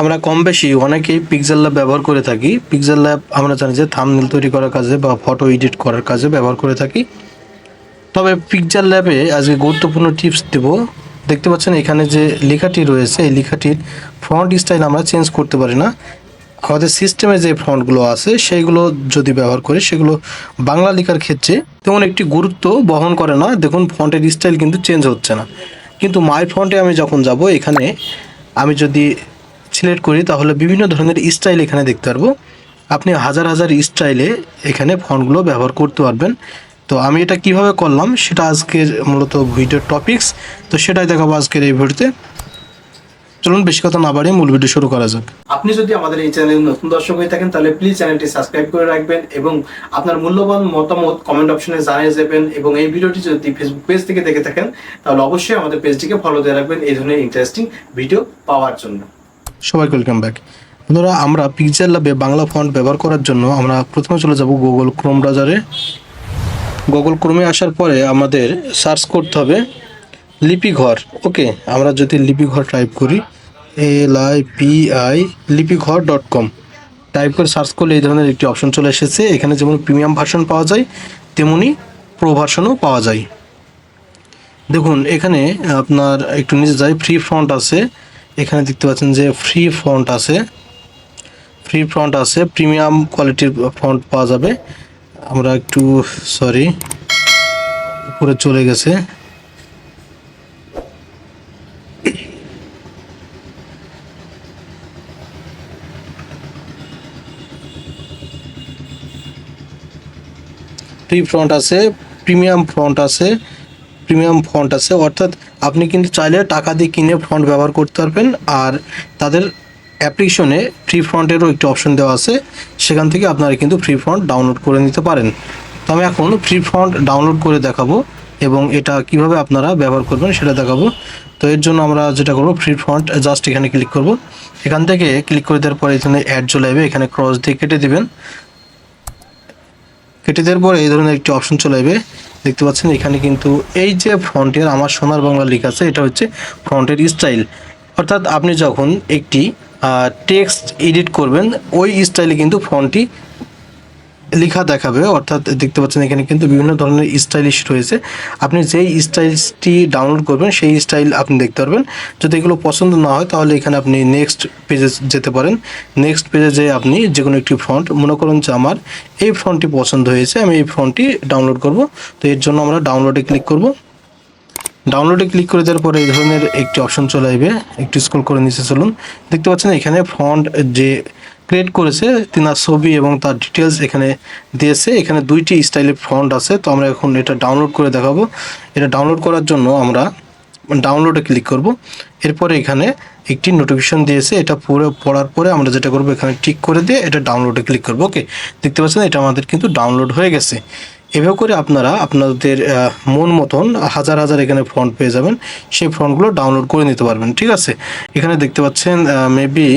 আমরা কম বেশি অনেকেই পিক্সেল ল্যাব ব্যবহার করে থাকি। পিক্সেল ল্যাব আমরা জানি যে থামনেল তৈরি করার কাজে বা ফটো এডিট করার কাজে ব্যবহার করে থাকি। তবে পিকচার ল্যাবে আজকে গুরুত্বপূর্ণ টিপস দেব। দেখতে পাচ্ছেন এখানে যে লেখাটি রয়েছে, এই লেখাটির ফ্রন্ট স্টাইল আমরা চেঞ্জ করতে পারি না। আমাদের সিস্টেমে যে ফ্রন্টগুলো আছে, সেইগুলো যদি ব্যবহার করে, সেগুলো বাংলা লেখার ক্ষেত্রে তেমন একটি গুরুত্ব বহন করে না। দেখুন ফ্রন্টের স্টাইল কিন্তু চেঞ্জ হচ্ছে না। কিন্তু মাই ফ্রন্টে আমি যখন যাব, এখানে আমি যদি সিলেক্ট করি, তাহলে বিভিন্ন ধরনের স্টাইল এখানে দেখতে পারব। আপনি হাজার হাজার স্টাইলে এখানে ফন্টগুলো ব্যবহার করতে পারবেন। তো আমি এটা কীভাবে করলাম, সেটা আজকের মূলত ভিডিওর টপিকস তো সেটাই দেখাবো আজকের এই ভিডিওতে। চলুন, বেশি কথা না বাড়িয়ে মূল ভিডিও শুরু করা যাক। আপনি যদি আমাদের এই চ্যানেলে নতুন দর্শক হয়ে থাকেন, তাহলে প্লিজ চ্যানেলটি সাবস্ক্রাইব করে রাখবেন এবং আপনার মূল্যবান মতামত কমেন্ট অপশনে জানিয়ে যাবেন এবং এই ভিডিওটি যদি ফেসবুক পেজ থেকে দেখে থাকেন, তাহলে অবশ্যই আমাদের পেজটিকে ফলো দিয়ে রাখবেন এই ধরনের ইন্টারেস্টিং ভিডিও পাওয়ার জন্য। সবাই ওয়েলকাম ব্যাক বন্ধুরা, আমরা পিকচার ল্যাবে বাংলা ফন্ট ব্যবহার করার জন্য আমরা প্রথমে চলে যাব গুগল ক্রোম ব্রাউজারে গুগল ক্রোমে আসার পরে আমাদের সার্চ করতে হবে লিপিঘর ওকে আমরা যদি লিপিঘর টাইপ করি L I P I Lipighor dot com type করে সার্চ করলে এই ধরনের একটি অপশন চলে এসেছে। এখানে যেমন প্রিমিয়াম ভার্সন পাওয়া যায়, তেমনি প্রো ভার্সনও পাওয়া যায়। দেখুন, এখানে আপনার একটু নিচে যাই ফ্রি ফ্রন্ট আছে। এখানে দেখতে পাচ্ছেন যে ফ্রি ফন্ট আছে। ফ্রি ফন্ট আছে প্রিমিয়াম কোয়ালিটির ফন্ট পাওয়া যাবে। আমরা একটু সরি উপরে চলে গেছে। ফ্রি ফ্রন্ট আছে প্রিমিয়াম ফ্রন্ট আছে প্রিমিয়াম ফন্ট আছে, অর্থাৎ আপনি কিন্তু চাইলে টাকা দিয়ে কিনে ফন্ট ব্যবহার করতে পারবেন। আর তাদের অ্যাপ্লিকেশনে ফ্রি ফন্টেরও একটি অপশন দেওয়া আছে। সেখান থেকে আপনারা কিন্তু ফ্রি ফন্ট ডাউনলোড করে নিতে পারেন। তো আমি এখন ফ্রি ফন্ট ডাউনলোড করে দেখাবো এবং এটা কীভাবে আপনারা ব্যবহার করবেন সেটা দেখাবো। তো এর জন্য আমরা যেটা করব ফ্রি ফন্ট জাস্ট এখানে ক্লিক করব। এখান থেকে ক্লিক করে দেওয়ার পরে এখানে অ্যাড চলে যাবে এখানে ক্রস দিয়ে কেটে দিবেন। কেটে দেওয়ার পর এই ধরনের একটি অপশন চলে যাবে দেখতে পাচ্ছেন, এখানে কিন্তু এই যে ফ্রন্টের আমার সোনার বাংলা লেখা আছে, এটা হচ্ছে ফ্রন্টের স্টাইল অর্থাৎ আপনি যখন একটি টেক্সট এডিট করবেন, ওই স্টাইলে কিন্তু ফন্টটি লেখা দেখাবে, অর্থাৎ দেখতে পাচ্ছেন এখানে কিন্তু বিভিন্ন ধরনের স্টাইলিশ রয়েছে। আপনি যেই স্টাইলটি ডাউনলোড করবেন, সেই স্টাইল আপনি দেখতে পারবেন। যদি এগুলো পছন্দ না হয়, তাহলে এখানে আপনি নেক্সট পেজে যেতে পারেন। নেক্সট পেজে যেয়ে আপনি যে কোনো একটি ফন্ট মনে করুন যে আমার এই ফন্টটি পছন্দ হয়েছে, আমি এই ফন্টটি ডাউনলোড করব। তো এর জন্য আমরা ডাউনলোডে ক্লিক করব। ডাউনলোডে ক্লিক করে দেওয়ার পরে এই ধরনের একটি অপশন চলে আসবে। একটু স্ক্রল করে নিচে চলুন। দেখতে পাচ্ছেন এখানে ফন্ট যে ক্রিয়েট করেছে, তিনার ছবি এবং তার ডিটেলস এখানে দিয়েছে। এখানে দুইটি স্টাইলের ফন্ট আছে, তো আমরা এখন এটা ডাউনলোড করে দেখাবো। এটা ডাউনলোড করার জন্য আমরা ডাউনলোডে ক্লিক করব। এরপরে এখানে একটি নোটিফিকেশন দিয়েছে, এটা পড়ে, পড়ার পরে আমরা যেটা করব, এখানে টিক করে দিয়ে এটা ডাউনলোডে ক্লিক করব ওকে দেখতে পাচ্ছেন, এটা আমাদের কিন্তু ডাউনলোড হয়ে গেছে। এভাবে করে আপনারা আপনাদের মন মতন হাজার হাজার এখানে ফন্ট পেয়ে যাবেন। সেই ফন্টগুলো ডাউনলোড করে নিতে পারবেন, ঠিক আছে? এখানে দেখতে পাচ্ছেন মেবি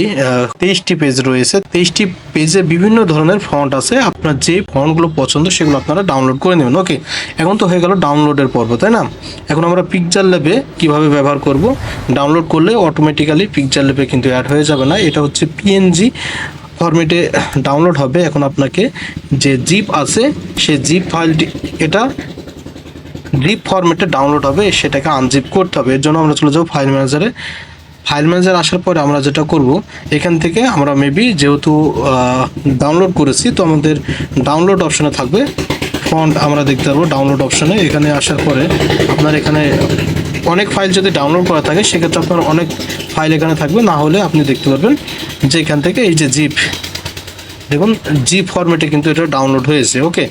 তেইশটি পেজ রয়েছে। তেইশটি পেজে বিভিন্ন ধরনের ফন্ট আছে। আপনার যে ফন্টগুলো পছন্দ সেগুলো আপনারা ডাউনলোড করে নেবেন। ওকে এখন তো হয়ে গেল ডাউনলোডের পর্ব, তাই না? এখন আমরা পিকচার ল্যাবে কীভাবে ব্যবহার করব? ডাউনলোড করলে অটোমেটিক্যালি পিকচার ল্যাবে কিন্তু অ্যাড হয়ে যাবে না। এটা হচ্ছে পিএনজি ফরম্যাটে ডাউনলোড হবে। এখন আপনাকে যে জিপ আছে, সেই জিপ ফাইলটি এটা জিপ ফরম্যাটে ডাউনলোড হবে। সেটাকে আনজিপ করতে হবে। এর জন্য আমরা চলে যাব ফাইল ম্যানেজারে ফাইল ম্যানেজার আসার পরে আমরা যেটা করব, এখান থেকে আমরা মেবি যেহেতু ডাউনলোড করেছি, তো আমাদের ডাউনলোড অপশনে থাকবে। ফন্ট আমরা দেখতে পারব ডাউনলোড অপশনে এখানে আসার পরে আপনার এখানে অনেক ফাইল যদি ডাউনলোড করা থাকে, সেক্ষেত্রে আপনার অনেক ফাইল এখানে থাকবে। না হলে আপনি দেখতে পারবেন যে এখান থেকে এই যে জিপ দেখুন জি ফরম্যাটে কিন্তু এটা ডাউনলোড হয়েছে ওকে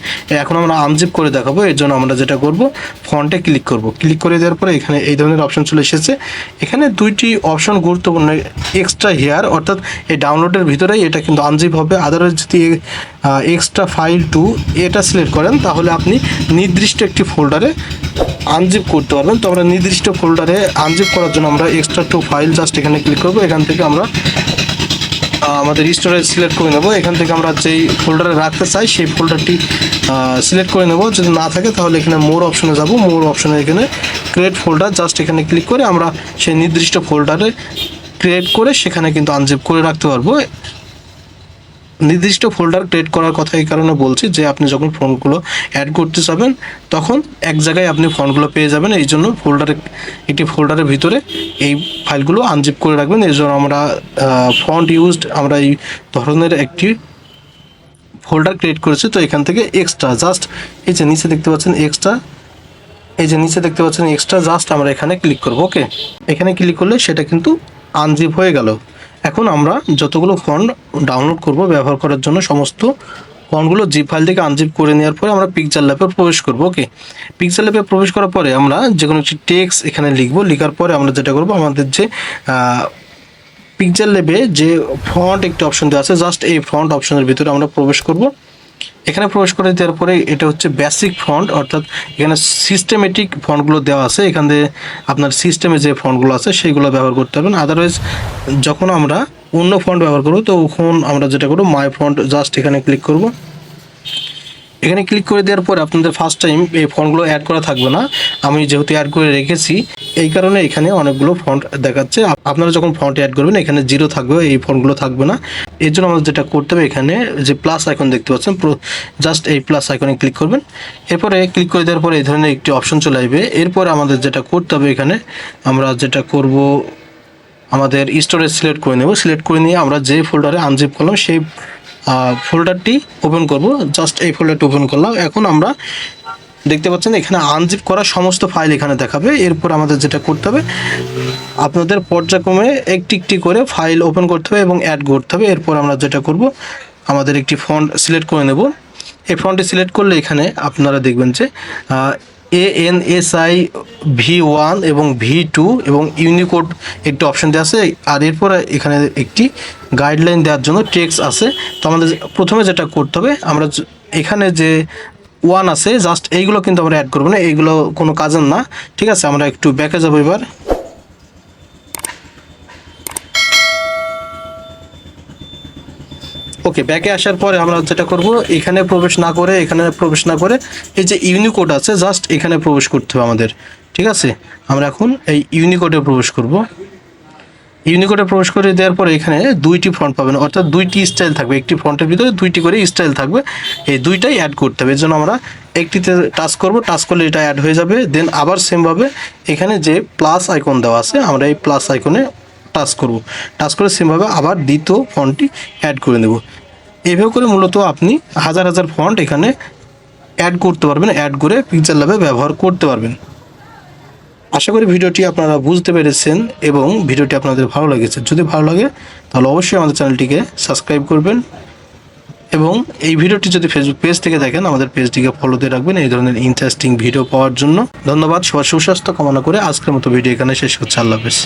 এখন আমরা আনজিপ করে দেখাবো, এর জন্য আমরা যেটা করব ফন্টে ক্লিক করব। ক্লিক করে দেওয়ার পরে এখানে এই ধরনের অপশন চলে এসেছে। এখানে দুইটি অপশন গুরুত্বপূর্ণ এক্সট্রা হেয়ার অর্থাৎ এই ডাউনলোডের ভিতরেই এটা কিন্তু আনজিপ হবে। আদারওয়াইজ যদি এক্সট্রা ফাইল টু এটা সিলেক্ট করেন, তাহলে আপনি নির্দিষ্ট একটি ফোল্ডারে আনজিপ করতে পারবেন। তো আমরা নির্দিষ্ট ফোল্ডারে আনজিপ করার জন্য আমরা এক্সট্রা টু ফাইল জাস্ট এখানে ক্লিক করব। এখান থেকে আমরা আমাদের স্টোরেজ সিলেক্ট করে নেব। এখান থেকে আমরা যেই ফোল্ডারে রাখতে চাই, সেই ফোল্ডারটি সিলেক্ট করে নেব। যদি না থাকে, তাহলে এখানে মোর অপশনে যাব। মোর অপশনে এখানে ক্রিয়েট ফোল্ডার জাস্ট এখানে ক্লিক করে আমরা সেই নির্দিষ্ট ফোল্ডারে ক্রিয়েট করে সেখানে কিন্তু আনজিপ করে রাখতে পারব। নির্দিষ্ট ফোল্ডার ক্রিয়েট করার কথা এই কারণে বলছি যে আপনি যখন ফন্টগুলো অ্যাড করতে যাবেন, তখন এক জায়গায় আপনি ফন্টগুলো পেয়ে যাবেন। এই জন্য ফোল্ডারে একটি ফোল্ডারের ভিতরে এই ফাইলগুলো আনজিপ করে রাখবেন। এই জন্য আমরা ফন্ট ইউজড আমরা এই ধরনের একটি ফোল্ডার ক্রিয়েট করেছি। তো এখান থেকে এক্সট্রা জাস্ট এই যে নিচে দেখতে পাচ্ছেন এক্সট্রা এই যে নিচে দেখতে পাচ্ছেন এক্সট্রা জাস্ট আমরা এখানে ক্লিক করব ওকে এখানে ক্লিক করলে সেটা কিন্তু আনজিপ হয়ে গেল। এখন আমরা যতগুলো ফন্ট ডাউনলোড করব ব্যবহার করার জন্য সমস্ত ফন্টগুলো জিপ ফাইল থেকে আনজিপ করে নেওয়ার পরে আমরা পিকচার ল্যাপে প্রবেশ করব ওকে পিকচার ল্যাপে প্রবেশ করার পরে আমরা যে কোনো একটি টেক্সট এখানে লিখব, লিখার পরে আমরা যেটা করব, আমাদের যে পিকচার ল্যাবে যে ফন্ট একটি অপশন দেওয়া আছে জাস্ট এই ফন্ট অপশনের ভিতরে আমরা প্রবেশ করব। এখানে প্রবেশ করে দেওয়ার পরে এটা হচ্ছে বেসিক ফন্ট অর্থাৎ এখানে সিস্টেমেটিক ফন্টগুলো দেওয়া আছে। এখান থেকে আপনার সিস্টেমে যে ফন্টগুলো আছে, সেইগুলো ব্যবহার করতে পারবেন। আদারওয়াইজ যখন আমরা অন্য ফন্ট ব্যবহার করব, তখন আমরা যেটা করব মাই ফন্ট জাস্ট এখানে ক্লিক করব। এখানে ক্লিক করে দেওয়ার পরে আপনাদের ফার্স্ট টাইম এই ফন্টগুলো অ্যাড করা থাকবে না। আমি যেহেতু অ্যাড করে রেখেছি এই কারণে এখানে অনেকগুলো ফন্ট দেখাচ্ছে। আপনারা যখন ফন্ট অ্যাড করবেন, এখানে জিরো থাকবে, এই ফন্টগুলো থাকবে না। এর জন্য আমাদের যেটা করতে হবে এখানে, যে প্লাস আইকন দেখতে পাচ্ছেন জাস্ট এই প্লাস আইকনে ক্লিক করবেন। এরপরে ক্লিক করে দেওয়ার পরে এই ধরনের একটি অপশন চলে আসবে। এরপরে আমাদের যেটা করতে হবে এখানে, আমরা যেটা করব, আমাদের স্টোরেজ সিলেক্ট করে নেব। সিলেক্ট করে নিয়ে আমরা যে ফোল্ডারে আনজিপ করলাম, সেই ফোল্ডারটি ওপেন করব। জাস্ট এই ফোল্ডারটি ওপেন করলাম। এখন আমরা দেখতে পাচ্ছেন, এখানে আনজিপ করা সমস্ত ফাইল এখানে দেখাবে। এরপর আমাদের যেটা করতে হবে, আপনাদের পর্যায়ক্রমে একটি একটি করে ফাইল ওপেন করতে হবে এবং অ্যাড করতে হবে। এরপর আমরা যেটা করব, আমাদের একটি ফন্ট সিলেক্ট করে নেব। এই ফন্টটি সিলেক্ট করলে এখানে আপনারা দেখবেন যে A N S I V one এবং ভি টু এবং ইউনিকোড একটি অপশন দেওয়া আছে। আর এরপর এখানে একটি গাইডলাইন দেওয়ার জন্য টেক্সট আছে। তো আমাদের প্রথমে যেটা করতে হবে, আমরা এখানে যে ওয়ান আছে জাস্ট এইগুলো কিন্তু আমরা অ্যাড করব না, এইগুলো কোনো কাজের না। ঠিক আছে, আমরা একটু ব্যাকে যাব এবার। ওকে ব্যাকে আসার পরে আমরা যেটা করব, এখানে প্রবেশ না করে, এখানে প্রবেশ না করে, এই যে ইউনিকোড আছে জাস্ট এখানে প্রবেশ করতে হবে আমাদের। ঠিক আছে, আমরা এখন এই ইউনিকোডে প্রবেশ করব। ইউনিকোডে প্রবেশ করে দেওয়ার পরে এখানে দুইটি ফ্রন্ট পাবেন। অর্থাৎ দুইটি স্টাইল থাকবে। একটি ফ্রন্টের ভিতরে দুইটি করে স্টাইল থাকবে। এই দুইটাই অ্যাড করতে হবে। এর জন্য আমরা একটিতে টাচ করব টাচ করলে এটা অ্যাড হয়ে যাবে। দেন আবার সেমভাবে এখানে যে প্লাস আইকন দেওয়া আছে, আমরা এই প্লাস আইকনে টাচ করব। টাচ করে সেমভাবে আবার দ্বিতীয় ফন্টটি অ্যাড করে নেব। এভাবে করে মূলত আপনি হাজার হাজার ফন্ট এখানে অ্যাড করতে পারবেন। অ্যাড করে পিকচার ল্যাবে ব্যবহার করতে পারবেন। আশা করি ভিডিওটি আপনারা বুঝতে পেরেছেন এবং ভিডিওটি আপনাদের ভালো লেগেছে। যদি ভালো লাগে, তাহলে অবশ্যই আমাদের চ্যানেলটিকে সাবস্ক্রাইব করবেন এবং এই ভিডিওটি যদি ফেসবুক পেজ থেকে দেখেন, আমাদের পেজটিকে ফলো দিয়ে রাখবেন এই ধরনের ইন্টারেস্টিং ভিডিও পাওয়ার জন্য। ধন্যবাদ, সবার সুস্বাস্থ্য কামনা করে আজকের মতো ভিডিও এখানে শেষ করছে। আল্লাহ হাফেজ।